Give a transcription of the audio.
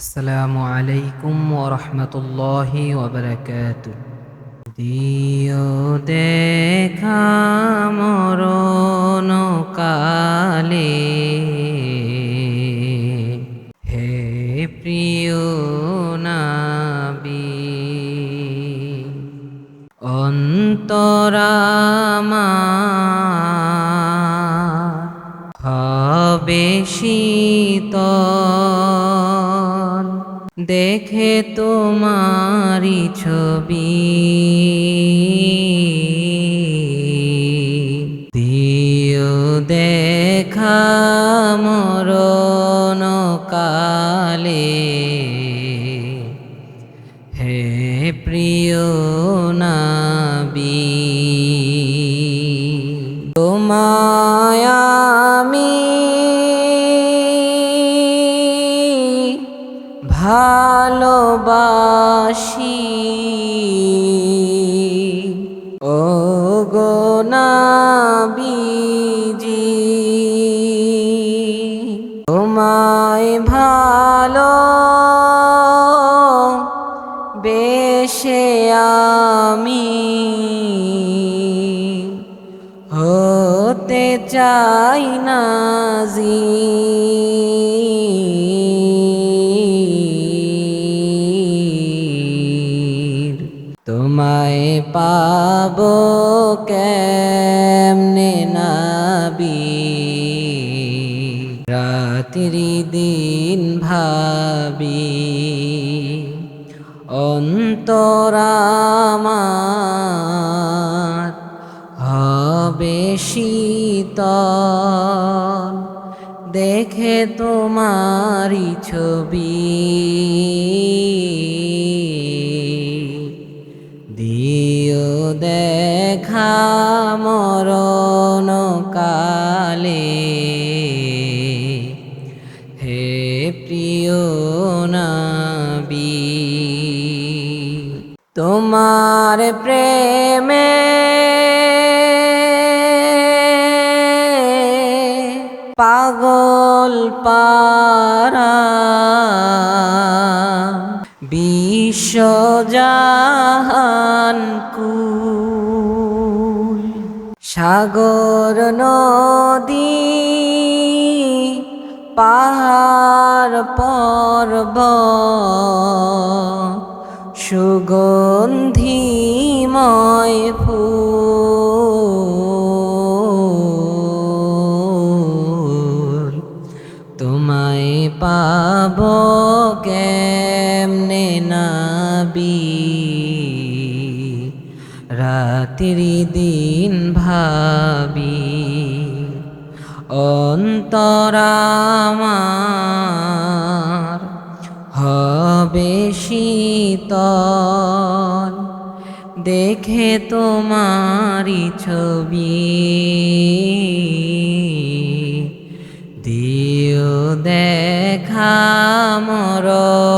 আসসালামু আলাইকুম ওরহমতুল্লাহি ওবরাকাত। দিও দেখা মরণ কালে। হে প্রিয় নাবি অন্তরামা হবে শীতল দেখে তোমারি ছবি। দিও দেখা মরণ কালে হে প্রিয় নাবি। ভালোবাসি ও গো নাবিজি তোমায় ভালো বেশে আমি হতে চাই না জির। তোমায় পাব কেমনে নাবি? রাত্রি দিন ভাবি অন্তরামার হবে শীতল। দেখে তোমারি ছবি। দেখা মরণ কালে। হে প্রিয় নাবি তোমার প্রেমে পাগল পারা বিশ্বজাহান কুল সাগর নদী পাহাড় পর্ব সুগন্ধিময় ফুল। নাবি। রাত্রি দিন ভাবি অন্তরামার হবে শীতল। দেখে তোমারি ছবি দিও দেখা মরণ।